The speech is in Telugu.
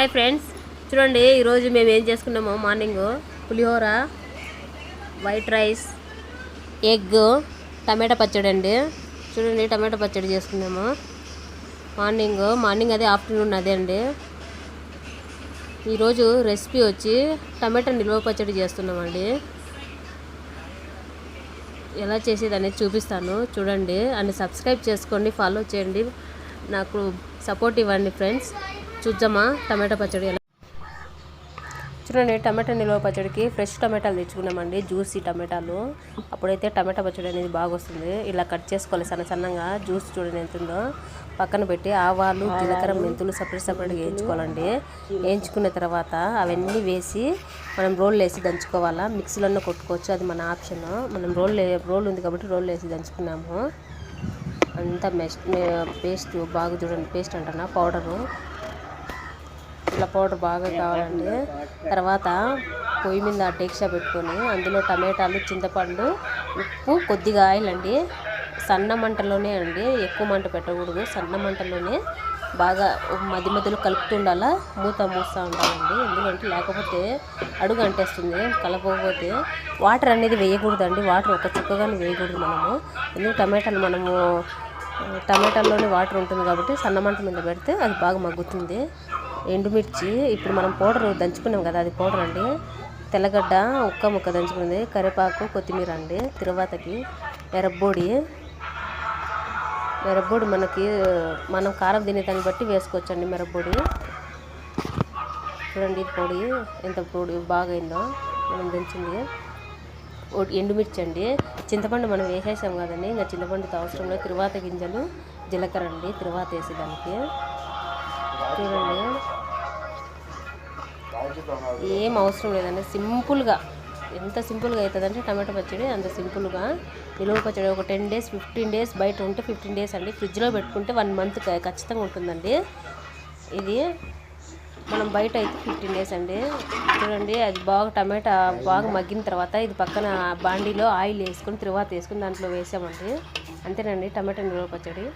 హాయ్ ఫ్రెండ్స్ చూడండి ఈరోజు మేము ఏం చేసుకున్నాము? Morning pulihora white rice egg టమాటా పచ్చడి అండి. చూడండి టమాటా పచ్చడి చేసుకున్నాము. మార్నింగ్ మార్నింగ్ అదే ఆఫ్టర్నూన్ అదే అండి. ఈరోజు రెసిపీ వచ్చి టమాటా నిల్వ పచ్చడి చేస్తున్నామండి. ఎలా చేసేది అనేది చూపిస్తాను. చూడండి అన్ని సబ్స్క్రైబ్ చేసుకోండి ఫాలో చేయండి. నాకు సపోర్ట్ ఇవ్వండి ఫ్రెండ్స్ చూద్దామా? టమాటా పచ్చడి ఎలా? చూడండి టమాటా నిల్వ పచ్చడికి ఫ్రెష్ టమాటాలు తెచ్చుకున్నామండి జ్యూసీ టమాటాలు. అప్పుడైతే టమాటా పచ్చడి అనేది బాగా వస్తుంది ఇలా కట్ చేసుకోవాలి సన్న సన్నగా జ్యూస్ చూడండి ఎంత ఉందో పక్కన పెట్టి ఆవాలు జీలకర్ర మెంతులు సపరేట్ సపరేట్గా వేయించుకోవాలండి. వేయించుకున్న తర్వాత అవన్నీ వేసి మనం రోల్ వేసి దంచుకోవాలా? మిక్సీలోనే కొట్టుకోవచ్చు అది మన ఆప్షన్. మనం రోల్ రోల్ ఉంది కాబట్టి రోల్ వేసి దంచుకున్నాము. అంతా మెస్ పేస్ట్ బాగా చూడండి పేస్ట్ అంటున్నా పౌడరు. ఇట్లా పౌడర్ బాగా కావాలండి తర్వాత పొయ్యి మీద టేక్షా పెట్టుకొని అందులో టమాటాలు చింతపండు ఉప్పు కొద్దిగా ఆయిల్ అండి. సన్న మంటలోనే అండి. ఎక్కువ మంట పెట్టకూడదు. సన్న మంటలోనే బాగా మధ్య మధ్యలో కలుపుతుండాలా. మూత మూస్తూ ఉండాలండి. ఎందుకంటే లేకపోతే అడుగు అంటేస్తుంది కలపకపోతే వాటర్ అనేది వేయకూడదండి. వాటర్ ఒక చుక్కగానే వేయకూడదు మనము. ఎందుకు? టమాటాలు మనము టమాటాల్లోనే వాటర్ ఉంటుంది కాబట్టి సన్న మంట మీద పెడితే అది బాగా మగ్గుతుంది. ఎండుమిర్చి ఇప్పుడు మనం పౌడర్ దంచుకున్నాం కదా అది పౌడర్ అండి. తెల్లగడ్డ ఉక్క ముక్క దంచుకున్నది కరివేపాకు కొత్తిమీర అండి తిరువాతకి ఎర్రబొడి. మిరప్పొడి మనకి మనం కారం తినే దాన్ని బట్టి వేసుకోవచ్చండి మిరప్పొడి. చూడండి పొడి ఎంత పొడి బాగైందో మనం దంచింది. ఎండుమిర్చి అండి. చింతపండు మనం వేసేసాం కదండి ఇంకా చింతపండుతో అవసరం లేదు తిరువాత గింజలు జీలకర్ర అండి తిరువాత వేసేదానికి. చూడండి. ఏం అవసరం లేదండి. సింపుల్గా ఎంత సింపుల్గా అవుతుందంటే టమాటో పచ్చడి అంత సింపుల్గా. నిలువ పచ్చడి ఒక టెన్ డేస్ ఫిఫ్టీన్ డేస్ బయట ఉంటే ఫిఫ్టీన్ డేస్ అండి. ఫ్రిడ్జ్లో పెట్టుకుంటే వన్ మంత్ ఖచ్చితంగా ఉంటుందండి. ఇది మనం బయట అయితే ఫిఫ్టీన్ డేస్ అండి. చూడండి అది బాగా టమాటా బాగా మగ్గిన తర్వాత ఇది పక్కన బాండీలో ఆయిల్ వేసుకొని తర్వాత వేసుకొని దాంట్లో వేసామండి. అంతేనండి టమాటా నిలువ పచ్చడి.